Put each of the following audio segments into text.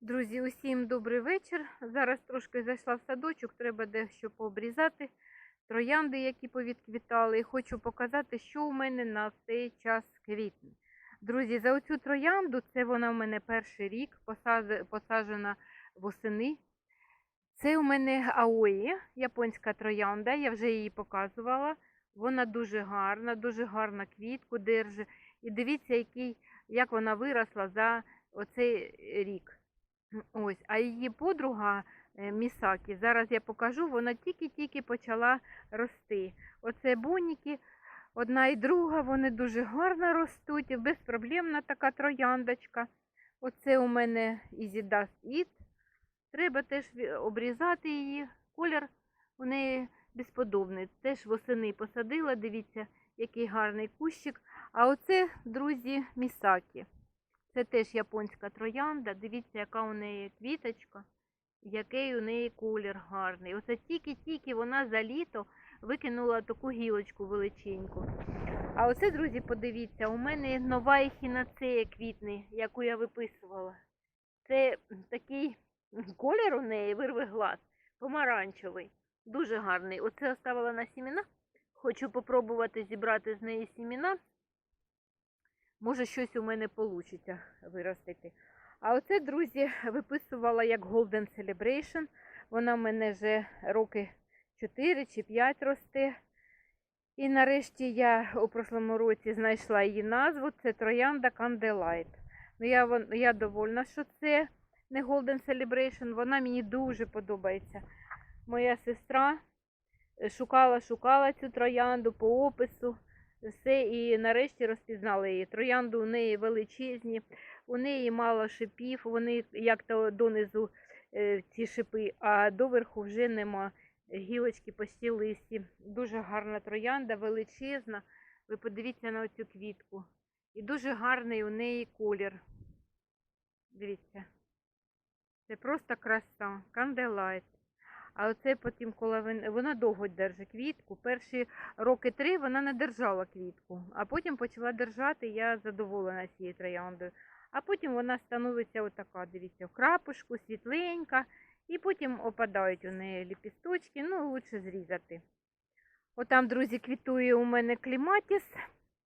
Друзі, усім добрий вечір. Зараз трошки зайшла в садочок, треба дещо пообрізати. Троянди, які повідквітали. І хочу показати, що у мене на цей час квітне. Друзі, за оцю троянду, це вона у мене перший рік, посаджена восени. Це у мене аої, японська троянда, я вже її показувала. Вона дуже гарна, дуже гарна квітку держить. І дивіться, який, як вона виросла за оцей рік. Ось, а її подруга е, Місакі, зараз я покажу, вона тільки-тільки почала рости. Оце буніки, одна і друга, вони дуже гарно ростуть, безпроблемна така трояндочка. Оце у мене Dust It. Треба теж обрізати її. Колір у неї безподобний. Теж восени посадила, дивіться, який гарний кущик. А оце, друзі, Місакі. Це теж японська троянда. Дивіться, яка у неї квіточка, який у неї колір гарний. Оце тільки-тільки вона за літо викинула таку гілочку величеньку. А оце, друзі, подивіться, у мене нова ехінацея квітне, яку я виписувала. Це такий колір у неї, вирви глаз, помаранчевий. Дуже гарний. Оце оставила на сімена. Хочу попробувати зібрати з неї сімена. Може, щось у мене вийде виростити. А оце, друзі, виписувала як Golden Celebration. Вона в мене вже роки 4 чи 5 росте. І нарешті я у прошлому році знайшла її назву. Це Троянда Candlelight. Ну, я, я довольна, що це не Golden Celebration. Вона мені дуже подобається. Моя сестра е, шукала, шукала цю троянду по опису все і нарешті розпізнали її. Троянди у неї величезні, у неї мало шипів, вони як-то донизу е, ці шипи, а доверху вже нема гілочки почти листі. Дуже гарна троянда, величезна. Ви подивіться на цю квітку. І дуже гарний у неї колір. Дивіться. Це просто краса. Канделайт. А оце потім, коли вон- вона довго держить квітку. Перші роки три вона не держала квітку, а потім почала держати, я задоволена цією трояндою. А потім вона становиться отака, дивіться, в крапушку, світленька, і потім опадають у неї ліпісточки, ну, лучше зрізати. Отам, друзі, квітує у мене кліматіс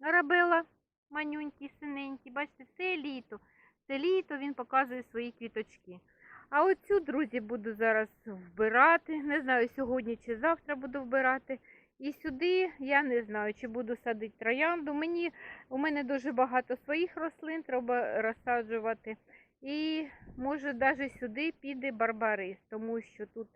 арабела, манюнький, синенький. Бачите, це літо. Це літо він показує свої квіточки. А оцю, друзі, буду зараз вбирати. Не знаю, сьогодні чи завтра буду вбирати. І сюди я не знаю, чи буду садити троянду. Мені, у мене дуже багато своїх рослин, треба розсаджувати. І може навіть сюди піде барбарис, тому що тут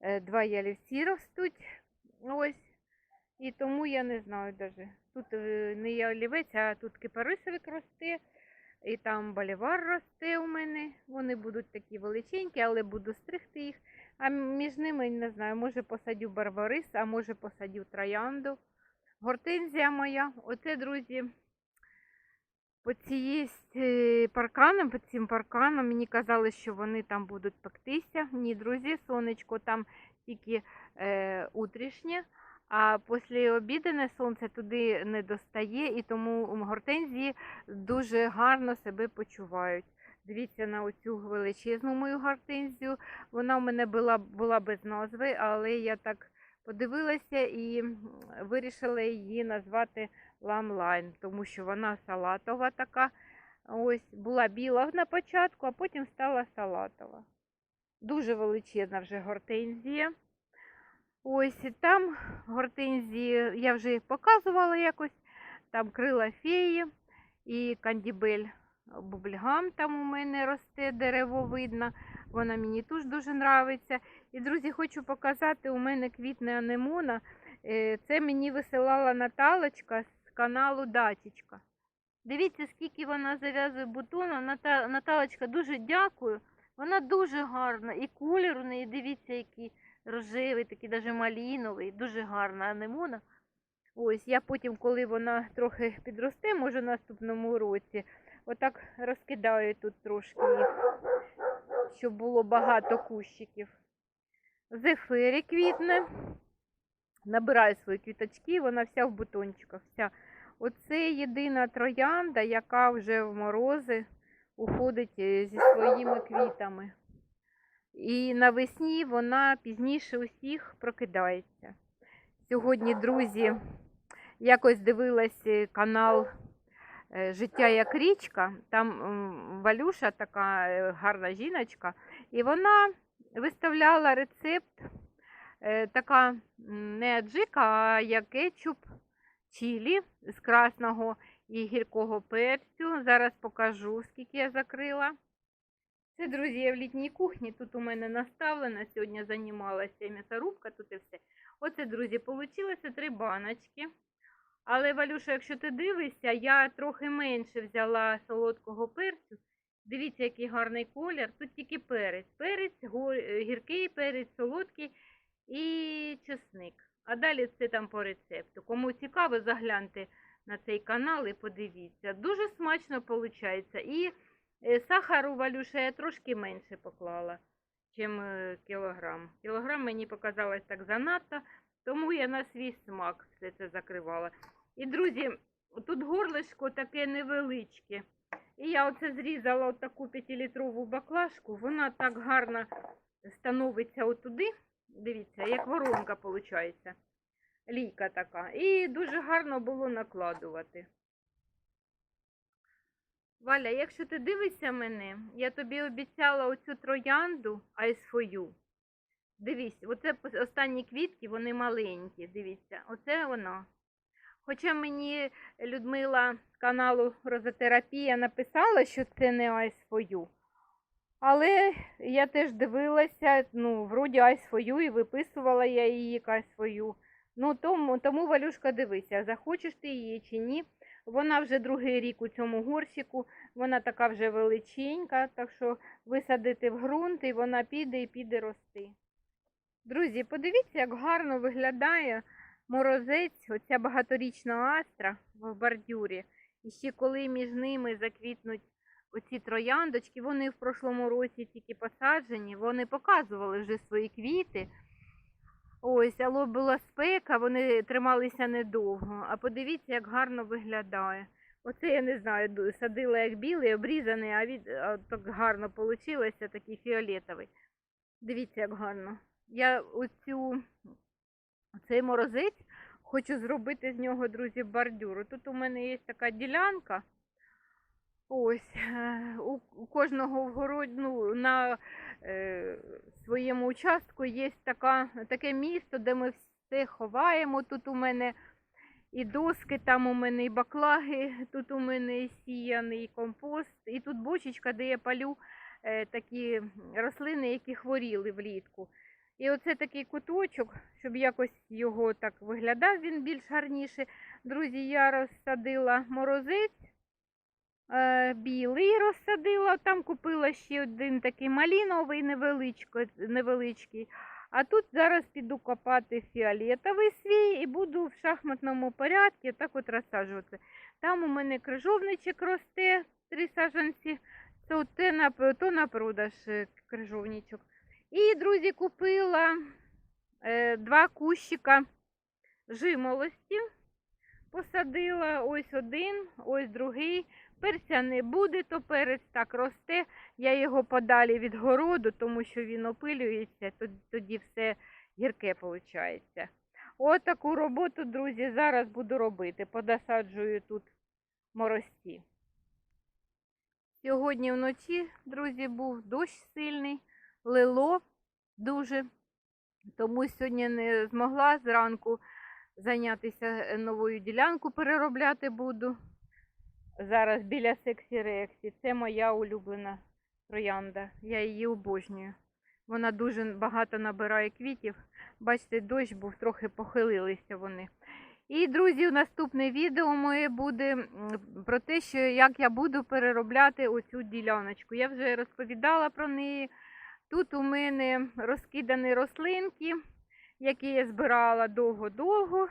е, два ялівці ростуть. Ось. І тому я не знаю навіть. Тут е, не ялівець, а тут кипарисовик росте. І там болівар росте у мене. Вони будуть такі величенькі, але буду стригти їх. А між ними, не знаю, може посадю барбарис, а може посадю троянду. Гортензія моя. Оце, друзі, по цієї е, парканом, по цим парканом мені казали, що вони там будуть пектися. Ні, друзі, сонечко там тільки е, утрішнє. А після обідане сонце туди не достає, і тому гортензії дуже гарно себе почувають. Дивіться на оцю величезну мою гортензію. Вона в мене була, була без назви, але я так подивилася і вирішила її назвати ламлайн, тому що вона салатова така. Ось була біла на початку, а потім стала салатова. Дуже величезна вже гортензія. Ось там гортензії я вже їх показувала якось. Там крила феї і кандібель бубльгам там у мене росте дерево видно. Вона мені теж дуже подобається. І, друзі, хочу показати, у мене квітне анемона. Е, Це мені висилала Наталочка з каналу Дачечка. Дивіться, скільки вона зав'язує бутону. Ната- Наталочка, дуже дякую. Вона дуже гарна. І колір у неї, дивіться, який рожевий, такий даже маліновий, дуже гарна анемона. Ось, я потім, коли вона трохи підросте, може в наступному році, отак розкидаю тут трошки їх, щоб було багато кущиків. Зефирі квітне. Набираю свої квіточки, вона вся в бутончиках. Вся. Оце єдина троянда, яка вже в морози уходить е, зі своїми квітами. І навесні вона пізніше усіх прокидається. Сьогодні, друзі, якось дивилась е, канал е, Життя як річка. Там Валюша, така е, гарна жіночка, і вона виставляла рецепт така не аджика, а як кетчуп чилі з красного і гіркого перцю. Зараз покажу, скільки я закрила. Це, друзі, я в літній кухні. Тут у мене наставлена. Сьогодні займалася м'ясорубка, тут і все. Оце, друзі, получилося три баночки. Але, Валюша, якщо ти дивишся, я трохи менше взяла солодкого перцю. Дивіться, який гарний колір. Тут тільки перець. Перець, е, гіркий перець, солодкий і чесник. А далі це там по рецепту. Кому цікаво, загляньте на цей канал і подивіться. Дуже смачно виходить. І сахару, Валюша, я трошки менше поклала, чим е, кілограм. Кілограм мені показалось так занадто, тому я на свій смак все це закривала. І, друзі, тут горлишко таке невеличке. І я оце зрізала таку 5-літрову баклажку, вона так гарно становиться отуди. Дивіться, як воронка виходить. Лійка така. І дуже гарно було накладувати. Валя, якщо ти дивишся мене, я тобі обіцяла оцю троянду айсфою. Дивись, оце останні квітки, вони маленькі. Дивіться, оце вона. Хоча мені Людмила з каналу Розотерапія написала, що це не айсфою. Але я теж дивилася, ну, вроді айсфою, і виписувала я її як айсфою. Ну, тому, тому Валюшка, дивися, захочеш ти її чи ні. Вона вже другий рік у цьому горщику, вона така вже величенька, так що висадити в ґрунт і вона піде і піде рости. Друзі, подивіться, як гарно виглядає морозець, оця багаторічна астра в бордюрі. І ще коли між ними заквітнуть оці трояндочки, вони в прошлому році тільки посаджені, вони показували вже свої квіти. Ось, але була спека, вони трималися недовго. А подивіться, як гарно виглядає. Оце я не знаю, садила як білий, обрізаний, а від а так гарно вийшло, такий фіолетовий. Dивіться, як гарно. Я оцю, цей морозець хочу зробити з нього, друзі, бордюру. Тут у мене є така ділянка. Ось, е, у, кожного в ну, на е, своєму участку є така, таке місто, де ми все ховаємо. Тут у мене і доски, там у мене і баклаги, тут у мене і сіяний компост, і тут бочечка, де я палю е, такі рослини, які хворіли влітку. І оце такий куточок, щоб якось його так виглядав, він більш гарніше. Друзі, я розсадила морозець. Е, білий розсадила, там купила ще один такий маліновий невеличкий. А тут зараз піду копати фіолетовий свій і буду в шахматному порядку так от розсаджувати. Там у мене крижовничок росте, три саджанці, то, то на продаж е, крижовничок. І, друзі, купила е, два кущика жимолості. Посадила ось один, ось другий. Перця не буде, то перець так росте. Я його подалі від городу, тому що він опилюється, тоді все гірке виходить. Ось таку роботу, друзі, зараз буду робити. Подосаджую тут морості. Сьогодні вночі, друзі, був дощ сильний, лило дуже, тому сьогодні не змогла зранку зайнятися е, новою ділянку, переробляти буду. Зараз біля сексі рексі. Це моя улюблена троянда. Я її обожнюю. Вона дуже багато набирає квітів. Бачите, дощ був, трохи похилилися вони. І, друзі, наступне відео моє буде про те, що як я буду переробляти оцю діляночку. Я вже розповідала про неї. Тут у мене розкидані рослинки, які я збирала довго-довго.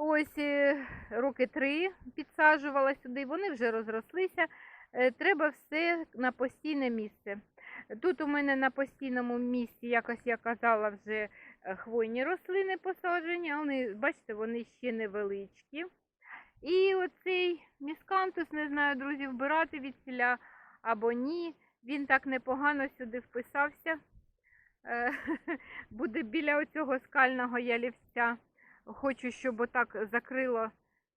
Ось е, роки три підсаджувала сюди, вони вже розрослися. Е, Треба все на постійне місце. Тут у мене на постійному місці, якось я казала, вже е, хвойні рослини посаджені, а вони, бачите, вони ще невеличкі. І оцей міскантус, не знаю, друзі, вбирати від ціля, або ні. Він так непогано сюди вписався. Буде біля оцього скального ялівця. Хочу, щоб отак закрило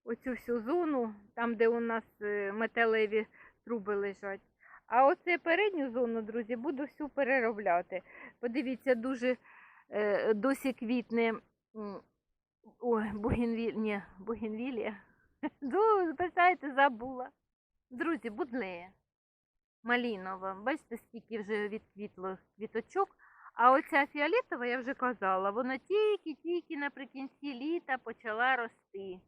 оцю всю зону, там, де у нас е, металеві труби лежать. А оце передню зону, друзі, буду всю переробляти. Подивіться, дуже е, досі квітне. Ой, бугенвіль... Ні, бугенвілія. Ну, забула. Друзі, будлея. Малінова. Бачите, скільки вже відквітло квіточок. А оця фіолетова, я вже казала, вона тільки-тільки наприкінці літа почала рости.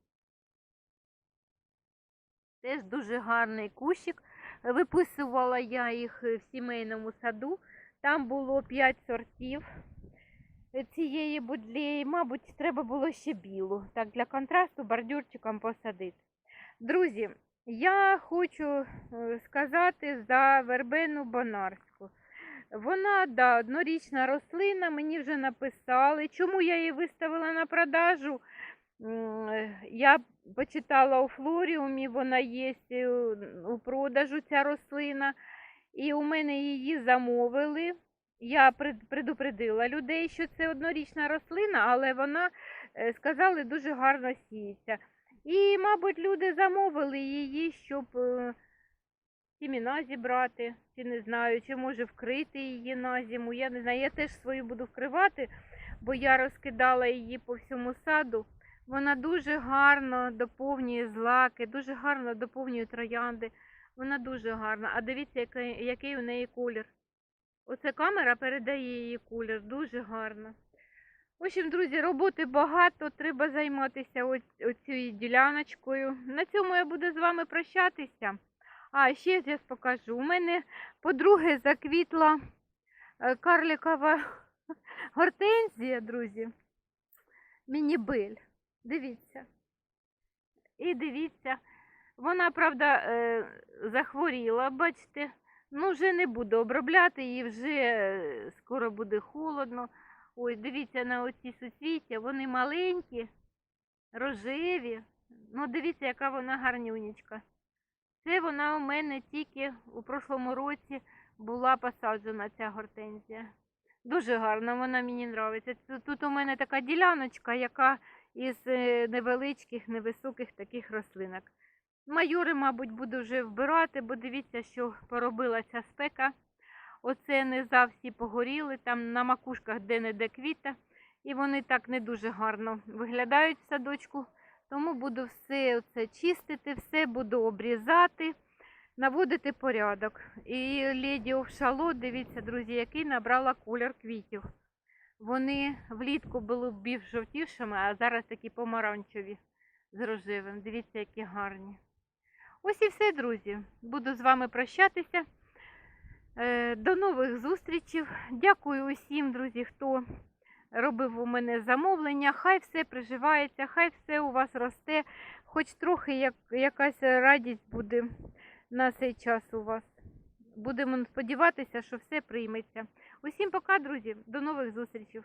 Теж дуже гарний кущик. Виписувала я їх в сімейному саду. Там було 5 сортів цієї будлеї. Мабуть, треба було ще білу. Так, для контрасту бордюрчиком посадити. Друзі, я хочу е, сказати за вербену бонарську. Вона, да, однорічна рослина, мені вже написали. Чому я її виставила на продажу? Я почитала у флоріумі, вона є е, у продажу ця рослина. І у мене її замовили. Я предупредила людей, що це однорічна рослина, але вона, е, сказали, дуже гарно сіється. І, мабуть, люди замовили її, щоб е, сіміна зібрати, чи не знаю, чи може вкрити її на зиму. Я не знаю, я теж свою буду вкривати, бо я розкидала її по всьому саду. Вона дуже гарно доповнює злаки, дуже гарно доповнює троянди. Вона дуже гарна. А дивіться, який, який у неї колір. Оце камера передає її колір. Дуже гарно. В общем, друзі, роботи багато, треба займатися оцією діляночкою. На цьому я буду з вами прощатися. А, ще я покажу. У мене, по-друге, заквітла е, карликова гортензія, друзі. Мінібель. Дивіться. І дивіться. Вона, правда, е, захворіла, бачите. Ну, вже не буду обробляти її, вже е, скоро буде холодно. Ой, дивіться на оці суцвіття, вони маленькі, рожеві. Ну, дивіться, яка вона гарнюнечка. Це вона у мене тільки у прошлому році була посаджена, ця гортензія. Дуже гарна, вона мені подобається. Тут у мене така діляночка, яка із е, невеличких, невисоких таких рослинок. Майори, мабуть, буду вже вбирати, бо дивіться, що поробила ця спека. Оце низа всі погоріли, там на макушках де-не-де квіта, і вони так не дуже гарно виглядають в садочку. Тому буду все це чистити, все буду обрізати, наводити порядок. І леді овшало, дивіться, друзі, який набрала колір квітів. Вони влітку були більш жовтішими, а зараз такі помаранчеві з рожевим. Дивіться, які гарні. Ось і все, друзі. Буду з вами прощатися. Е, До нових зустрічей. Дякую усім, друзі, хто робив у мене замовлення. Хай все приживається, хай все у вас росте, хоч трохи як, якась радість буде на цей час у вас. Будемо сподіватися, що все прийметься. Усім пока, друзі, до нових зустрічей.